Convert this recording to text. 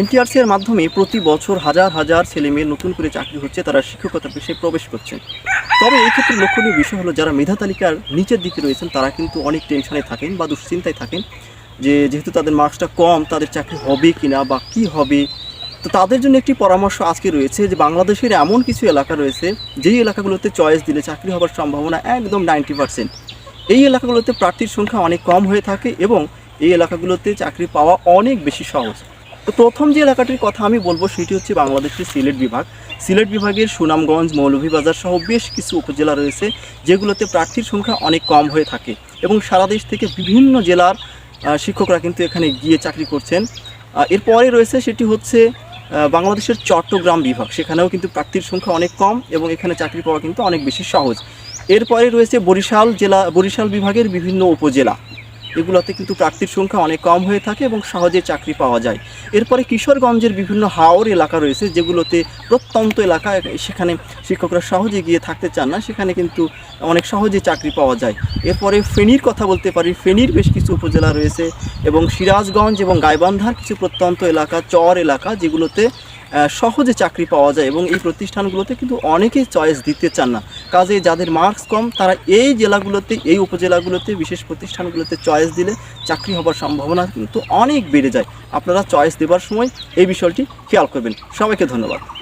NTRC এর মাধ্যমে প্রতি বছর হাজার হাজার ছেলে মেয়ে নতুন করে চাকরি হচ্ছে, তারা শিক্ষকতা পেশায় প্রবেশ করছেন। তবে এই ক্ষেত্রে লক্ষণীয় বিষয় হলো, যারা মেধা তালিকার নিচের দিকে রয়েছেন, তারা কিন্তু অনেক টেনশনে থাকেন বা দুশ্চিন্তায় থাকেন যে যেহেতু তাদের মার্কসটা কম, তাদের চাকরি হবে কি না বা কি হবে। তো তাদের জন্য একটি পরামর্শ আজকে রয়েছে যে, বাংলাদেশের এমন কিছু এলাকা রয়েছে, যেই এলাকাগুলোতে চয়েস দিলে চাকরি হওয়ার সম্ভাবনা একদম নাইনটি পার্সেন্ট। এই এলাকাগুলোতে প্রার্থীর সংখ্যা অনেক কম হয়ে থাকে এবং এই এলাকাগুলোতে চাকরি পাওয়া অনেক বেশি সহজ। তো প্রথম যে এলাকাটির কথা আমি বলব সেটি হচ্ছে বাংলাদেশের সিলেট বিভাগ। সিলেট বিভাগের সুনামগঞ্জ, মৌলভীবাজার সহ বেশ কিছু উপজেলা রয়েছে যেগুলোতে প্রার্থীর সংখ্যা অনেক কম হয়ে থাকে এবং সারা দেশ থেকে বিভিন্ন জেলার শিক্ষকরা কিন্তু এখানে গিয়ে চাকরি করছেন। এরপরে রয়েছে সেটি হচ্ছে বাংলাদেশের চট্টগ্রাম বিভাগ। সেখানেও কিন্তু প্রার্থীর সংখ্যা অনেক কম এবং এখানে চাকরি পাওয়া কিন্তু অনেক বেশি সহজ। এরপরে রয়েছে বরিশাল জেলা, বরিশাল বিভাগের বিভিন্ন উপজেলা। এগুলোতে কিন্তু প্রার্থীর সংখ্যা অনেক কম হয়ে থাকে এবং সহজে চাকরি পাওয়া যায়। এরপরে কিশোরগঞ্জের বিভিন্ন হাওর এলাকা রয়েছে, যেগুলোতে প্রত্যন্ত এলাকা, সেখানে শিক্ষকরা সহজে গিয়ে থাকতে চান না, সেখানে কিন্তু অনেক সহজে চাকরি পাওয়া যায়। এরপরে ফেনীর কথা বলতে পারি, ফেনীর বেশ কিছু উপজেলা রয়েছে এবং সিরাজগঞ্জ এবং গাইবান্ধার কিছু প্রত্যন্ত এলাকা, চর এলাকা, যেগুলোতে সহজে চাকরি পাওয়া যায় এবং এই প্রতিষ্ঠানগুলোতে কিন্তু অনেকেই চয়েস দিতে চান না। কাজে যাদের মার্কস কম, তারা এই জেলাগুলোতে, এই উপজেলাগুলোতে, বিশেষ প্রতিষ্ঠানগুলোতে চয়েস দিলে চাকরি হবার সম্ভাবনা কিন্তু অনেক বেড়ে যায়। আপনারা চয়েস দেবার সময় এই বিষয়টি খেয়াল করবেন। সবাইকে ধন্যবাদ।